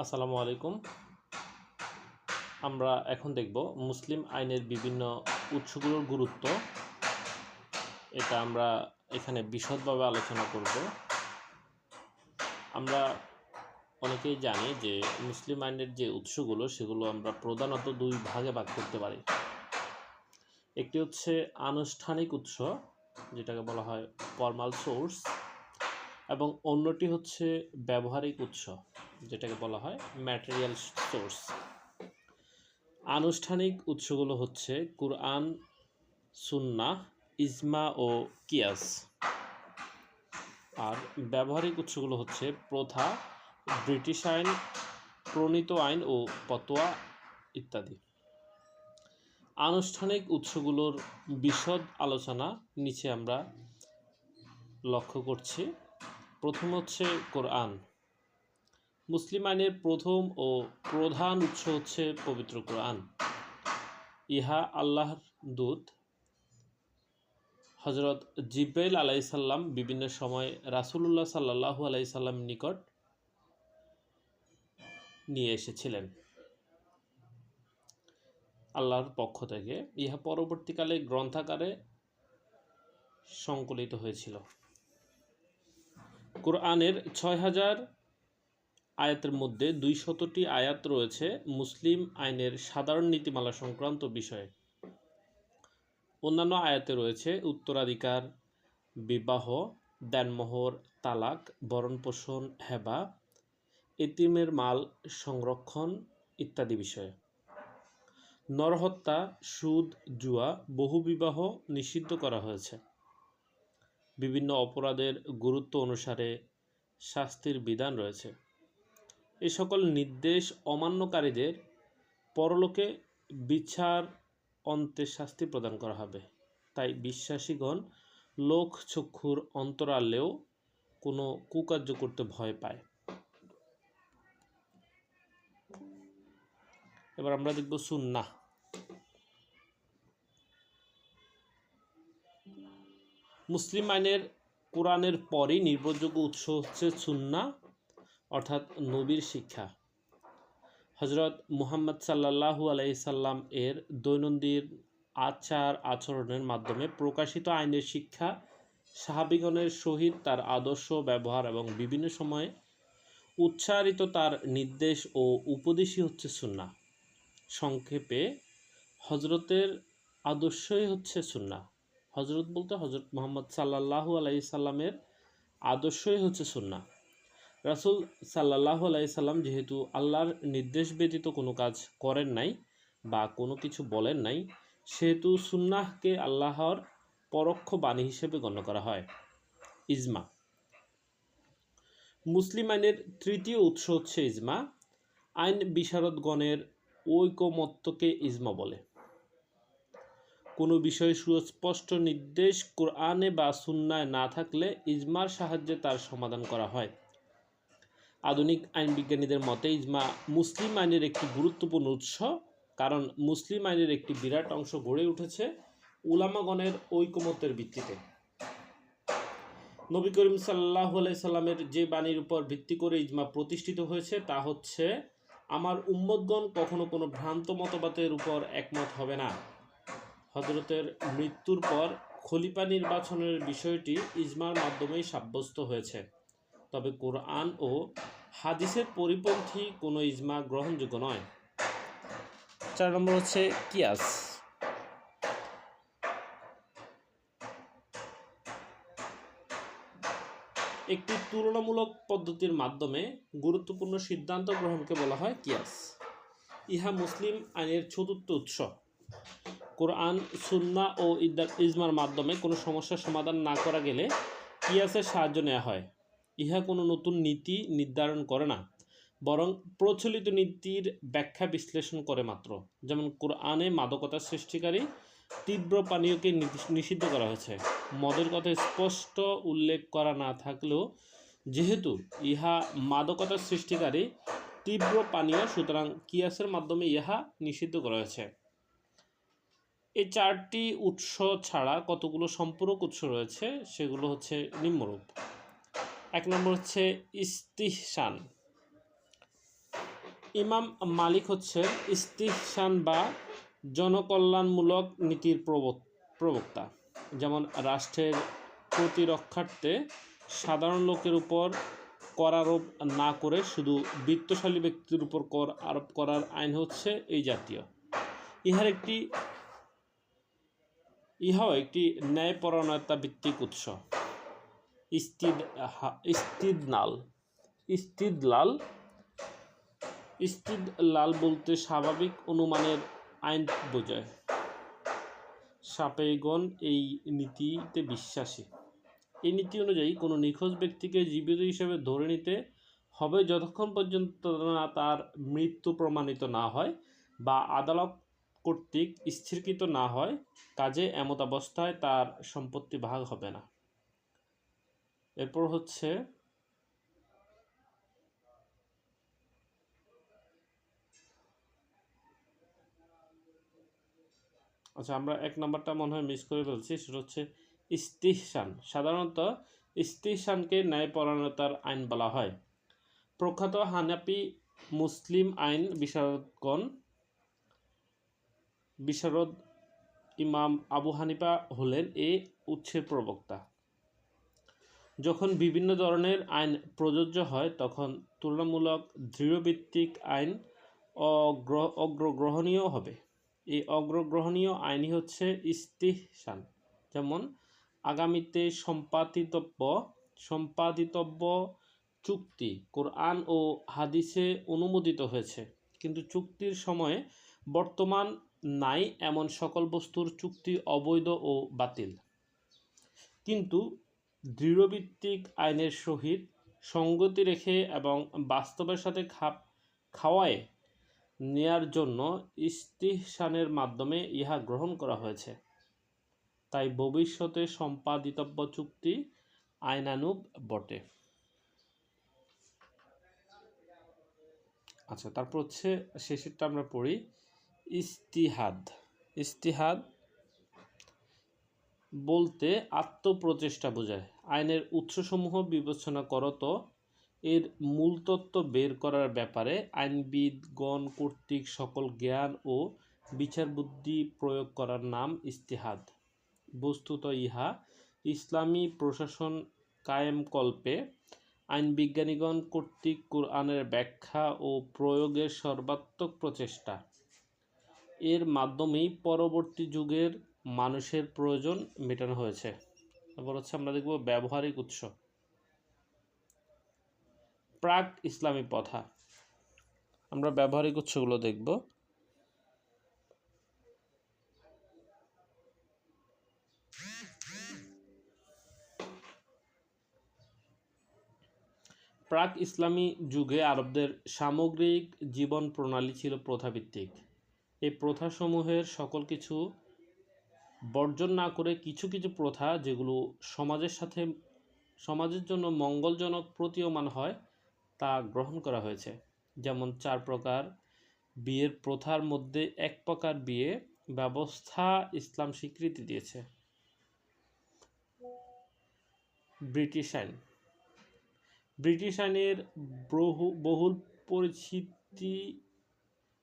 আসসালামু আলাইকুম। আমরা এখন দেখব মুসলিম আইনের বিভিন্ন উৎসগুলোর গুরুত্ব। এটা আমরা এখানে বিশদভাবে আলোচনা করব। আমরা অনেকেই জানি যে মুসলিম আইনের যে উৎসগুলো, সেগুলো আমরা প্রধানত দুই ভাগে ভাগ করতে পারি। একটি হচ্ছে আনুষ্ঠানিক উৎস, যেটাকে বলা হয় ফর্মাল সোর্স এবং অন্যটি হচ্ছে ব্যবহারিক উৎস। যেটাকে বলা হয় ম্যাটেরিয়াল সোর্স আনুষ্ঠানিক উৎসগুলো হচ্ছে কুরআন সুন্না ইজমা ও কিয়াস। আর ব্যবহারিক উৎসগুলো হচ্ছে প্রথা, ব্রিটিশ আইন, প্রণীত আইন ও পতোয়া ইত্যাদি। আনুষ্ঠানিক উৎসগুলোর বিশদ আলোচনা নিচে আমরা লক্ষ্য করছি। প্রথম হচ্ছে কোরআন। মুসলিম আইনের প্রথম ও প্রধান উৎস হচ্ছে পবিত্র কোরআন। ইহা আল্লাহর দূত হজরত জিব্রাইল আলাইসাল্লাম বিভিন্ন সময় রাসুলুল্লাহ সাল্লাহু আলাইসাল্লাম নিকট নিয়ে এসেছিলেন। আল্লাহর পক্ষ থেকে ইহা পরবর্তীকালে গ্রন্থাকারে সংকলিত হয়েছিল। কোরআনের ছয় হাজার আয়াতের মধ্যে দুই শতটি আয়াত রয়েছে মুসলিম আইনের সাধারণ নীতিমালা সংক্রান্ত বিষয়ে। অন্যান্য আয়াতে রয়েছে উত্তরাধিকার, বিবাহ দেনমোহর তালাক ভরণপোষণ হেবা, এতিমের মাল সংরক্ষণ ইত্যাদি বিষয়ে। নরহত্যা, সুদ, জুয়া বহুবিবাহ নিষিদ্ধ করা হয়েছে। বিভিন্ন অপরাধের গুরুত্ব অনুসারে শাস্তির বিধান রয়েছে। এ সকল নির্দেশ অমান্যকারীদের পরলোকে বিচার অন্তে শাস্তি প্রদান করা হবে। তাই বিশ্বাসীগণ লোক চক্ষুর অন্তরালেও কোনো কুকার্য করতে ভয় পায়। এবার আমরা দেখব সুন্না মুসলিম আইনের কোরআনের পরই নির্ভরযোগ্য উৎস হচ্ছে সুন্না অর্থাৎ নবীর শিক্ষা। হজরত মুহাম্মদ সাল্লাহু আলাইসাল্লাম এর দৈনন্দিন আচার আচরণের মাধ্যমে প্রকাশিত আইনের শিক্ষা সাহাবিগণের সহিত তার আদর্শ ব্যবহার এবং বিভিন্ন সময়ে উচ্চারিত তার নির্দেশ ও উপদেশই হচ্ছে সুন্না সংক্ষেপে হজরতের আদর্শই হচ্ছে সুন্না হজরত বলতে হজরত মোহাম্মদ সাল্লাহু আলাই সাল্লামের আদর্শই হচ্ছে সুন্না রাসুল সাল্লাহ আলাই সাল্লাম যেহেতু আল্লাহর নির্দেশ ব্যতীত কোনো কাজ করেন নাই বা কোনো কিছু বলেন নাই, সেহেতু সুন্নাহকে আল্লাহর পরোক্ষ বাণী হিসেবে গণ্য করা হয়। ইজমা। মুসলিম আইনের তৃতীয় উৎস হচ্ছে ইজমা। আইন বিশারদগণের ঐকমত্যকে ইজমা বলে। কোনো বিষয়ে সুস্পষ্ট নির্দেশ কোরআনে বা সুন্নায় না থাকলে ইজমার সাহায্যে তার সমাধান করা হয়। আধুনিক আইন বিজ্ঞানীদের মতে, ইজমা মুসলিম আইনের একটি গুরুত্বপূর্ণ উৎস, কারণ মুসলিম আইনের একটি বিরাট অংশ গড়ে উঠেছে উলামাগণের ঐকমত্যের ভিত্তিতে। নবী করিম সাল্লাহ সাল্লামের যে বাণীর উপর ভিত্তি করে ইজমা প্রতিষ্ঠিত হয়েছে, তা হচ্ছে, আমার উম্মতগণ কখনো কোনো ভ্রান্ত মতবাদের উপর একমত হবে না। হজরতের মৃত্যুর পর খলিফা নির্বাচনের বিষয়টি ইজমার মাধ্যমেই সাব্যস্ত হয়েছে। তবে কোরআন ও হাদিসের পরিপন্থী কোনো ইজমা গ্রহণযোগ্য নয়। চার নম্বর হচ্ছে কিয়াস। একটি তুলনামূলক পদ্ধতির মাধ্যমে গুরুত্বপূর্ণ সিদ্ধান্ত গ্রহণকে বলা হয় কিয়াস। ইহা মুসলিম আইনের চতুর্থ উৎস। কোরআন, সুন্না ও ইজমার মাধ্যমে কোনো সমস্যার সমাধান না করা গেলে কিয়াসের সাহায্য নেওয়া হয়। ইহা কোনো নতুন নীতি নির্ধারণ করে না, বরং প্রচলিত নীতির ব্যাখ্যা বিশ্লেষণ করে মাত্র। যেমন কোরআনে মাদকতা সৃষ্টিকারী তীব্র পানীয়কে নিষিদ্ধ করা হয়েছে। মদের কথা স্পষ্ট উল্লেখ করা না থাকলেও যেহেতু ইহা মাদকতা সৃষ্টিকারী তীব্র পানীয়, সুতরাং কিয়াসের মাধ্যমে ইহা নিষিদ্ধ করা হয়েছে। এই চারটি উৎস ছাড়া কতগুলো সম্পূরক উৎস রয়েছে, সেগুলো হচ্ছে নিম্নরূপ। এক নম্বর হচ্ছে ইস্তিহসান ইমাম মালিক হচ্ছেন ইস্তিহসান বা জনকল্যাণমূলক নীতির প্রবক- প্রবক্তা। যেমন রাষ্ট্রের প্রতিরক্ষার্থে সাধারণ লোকের উপর কর আরোপ না করে শুধু বিত্তশালী ব্যক্তির উপর কর আরোপ করার আইন হচ্ছে এই জাতীয়। ইহার একটি, ইহাও একটি ন্যায়পরায়ণতা ভিত্তিক উৎস। ইস্তিদ ইস্তিদনাল ইস্তিদলাল ইস্তিদলাল বলতে স্বাভাবিক অনুমানের আইন বোঝায়। সাপেগণ এই নীতিতে বিশ্বাসী। এই নীতি অনুযায়ী কোনো নিখোঁজ ব্যক্তিকে জীবিত হিসেবে ধরে নিতে হবে যতক্ষণ পর্যন্ত না তার মৃত্যু প্রমাণিত না হয় বা আদালত কর্তৃক স্থিরকৃত না হয়, কাজে এমত অবস্থায় তার সম্পত্তি ভাগ হবে না। এরপর হচ্ছে আচ্ছা আমরা এক নাম্বারটা মনে হয় মিস করে ফেলছি, সেটা হচ্ছে ইস্তিহসান সাধারণত ইস্তিহসানকে ন্যায়পরায়ণতার আইন বলা হয়। প্রখ্যাত হানাপি মুসলিম আইন বিশারদগণ বিশারদ ইমাম আবু হানিফা হলেন এ উৎসের প্রবক্তা। যখন বিভিন্ন ধরনের আইন প্রযোজ্য হয়, তখন তুলনামূলক দৃঢ়ভিত্তিক আইন অগ্র, অগ্রগ্রহণীয় হবে। এই অগ্রগ্রহণীয় আইনই হচ্ছে ইস্তিহসান। যেমন, আগামীতে সম্পাদিতব্য সম্পাদিতব্য চুক্তি কোরআন ও হাদিসে অনুমোদিত হয়েছে। কিন্তু চুক্তির সময়ে বর্তমান নাই এমন সকল বস্তুর চুক্তি অবৈধ ও বাতিল। কিন্তু দৃঢ়ভিত্তিক আইনের সহিত সঙ্গতি রেখে এবং বাস্তবের সাথে খাপ খাওয়ায় নেয়ার জন্য ইস্তিহসানের মাধ্যমে ইহা গ্রহণ করা হয়েছে। তাই ভবিষ্যতে সম্পাদিতব্য চুক্তি আইনানুপ বটে। আচ্ছা তারপর হচ্ছে শেষেরটা আমরা পড়ি। ইস্তিহাদ। ইস্তিহাদ বলতে আত্মপ্রচেষ্টা বোঝায়। আইনের উৎসসমূহ বিবেচনা করত এর মূল তত্ত্ব বের করার ব্যাপারে আইনবিদগণ কর্তৃক সকল জ্ঞান ও বিচার বুদ্ধি প্রয়োগ করার নাম ইস্তিহাদ। বস্তুত ইহা, ইসলামী প্রশাসন কায়েমকল্পে আইন বিজ্ঞানীগণ কর্তৃক কোরআনের ব্যাখ্যা ও প্রয়োগের সর্বাত্মক প্রচেষ্টা। এর মাধ্যমেই পরবর্তী যুগের মানুষের প্রয়োজন মেটানো হয়েছে। এবার হচ্ছে আমরা দেখব ব্যবহারিক উৎস। প্রাক ইসলামী প্রথা। আমরা ব্যবহারিক উৎসগুলো দেখব। প্রাক ইসলামী যুগে আরবদের সামগ্রিক জীবন প্রণালী ছিল প্রথাভিত্তিক। এই প্রথাসমূহের সকল কিছু বর্জন না করে কিছু কিছু প্রথা যেগুলো সমাজের সাথে, সমাজের জন্য মঙ্গলজনক প্রতীয়মান হয়, তা গ্রহণ করা হয়েছে। যেমন চার প্রকার বিয়ের প্রথার মধ্যে এক প্রকার বিয়ে ব্যবস্থা ইসলাম স্বীকৃতি দিয়েছে। ব্রিটিশ আইন। ব্রিটিশ আইনের বহু, বহুল পরিচিতি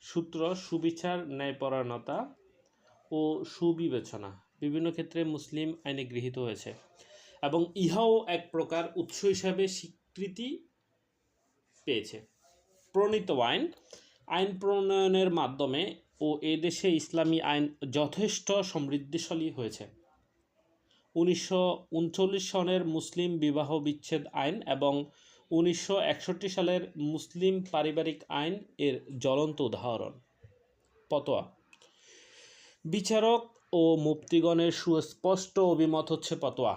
সূত্র সুবিচার, ন্যায়পরায়ণতা ও সুবিবেচনা। বিভিন্ন ক্ষেত্রে মুসলিম আইনে গৃহীত হয়েছে। এবং ইহাও এক প্রকার উৎস হিসাবে স্বীকৃতি পেয়েছে। প্রণীত আইন আইন প্রণয়নের মাধ্যমে ও এদেশে ইসলামী আইন যথেষ্ট সমৃদ্ধিশালী হয়েছে। উনিশশো উনচল্লিশ সনের মুসলিম বিবাহ বিচ্ছেদ আইন এবং উনিশশো একষট্টি সালের মুসলিম পারিবারিক আইন এর জ্বলন্ত উদাহরণ। পতোয়া বিচারক ও মুক্তিগণের সুস্পষ্ট অভিমত হচ্ছে পতোয়া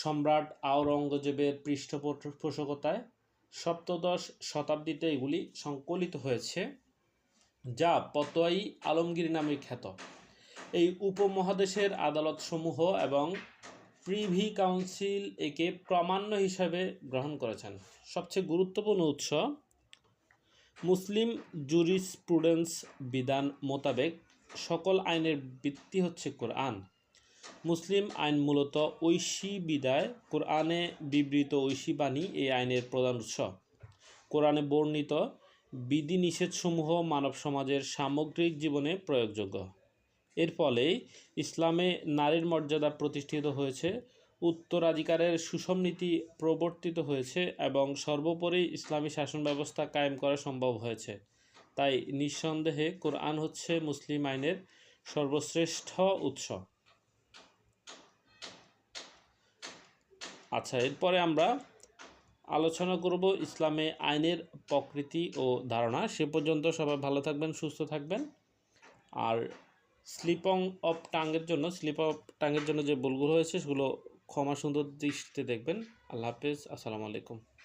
সম্রাট আওরঙ্গজেবের পৃষ্ঠপোষকতায় সপ্তদশ শতাব্দীতে এগুলি সংকলিত হয়েছে, যা পতোয়াই আলমগীর নামে খ্যাত। এই উপমহাদেশের আদালতসমূহ এবং প্রিভি কাউন্সিল একে প্রামাণ্য হিসাবে গ্রহণ করেছেন। সবচেয়ে গুরুত্বপূর্ণ উৎস, মুসলিম জুরিসপ্রুডেন্স বিধান মোতাবেক সকল আইনের ভিত্তি হচ্ছে কোরআন। মুসলিম আইন মূলত ঐশী বিদায়, কোরআনে বিবৃত ঐশী বাণী এই আইনের প্রধান উৎস। কোরআনে বর্ণিত বিধি নিষেধসমূহ মানব সমাজের সামগ্রিক জীবনে প্রয়োগযোগ্য। এর ফলে ইসলামে নারীর মর্যাদা প্রতিষ্ঠিত হয়েছে, উত্তরাধিকারের সুষম নীতি প্রবর্তিত হয়েছে এবং সর্বোপরি ইসলামী শাসন ব্যবস্থা কায়েম করা সম্ভব হয়েছে। তাই নিঃসন্দেহে কোরআন হচ্ছে মুসলিম আইনের সর্বশ্রেষ্ঠ উৎস। আচ্ছা এরপরে আমরা আলোচনা করব ইসলামে আইনের প্রকৃতি ও ধারণা। সে পর্যন্ত সবাই ভালো থাকবেন, সুস্থ থাকবেন। আর স্লিপং অফ টাঙ্গের জন্য, স্লিপ অফ টাঙ্গের জন্য যে ভুলগুলো হয়েছে, সেগুলো ক্ষমা সুন্দর দৃষ্টিতে দেখবেন। আল্লাহ হাফেজ, আসসালামু আলাইকুম।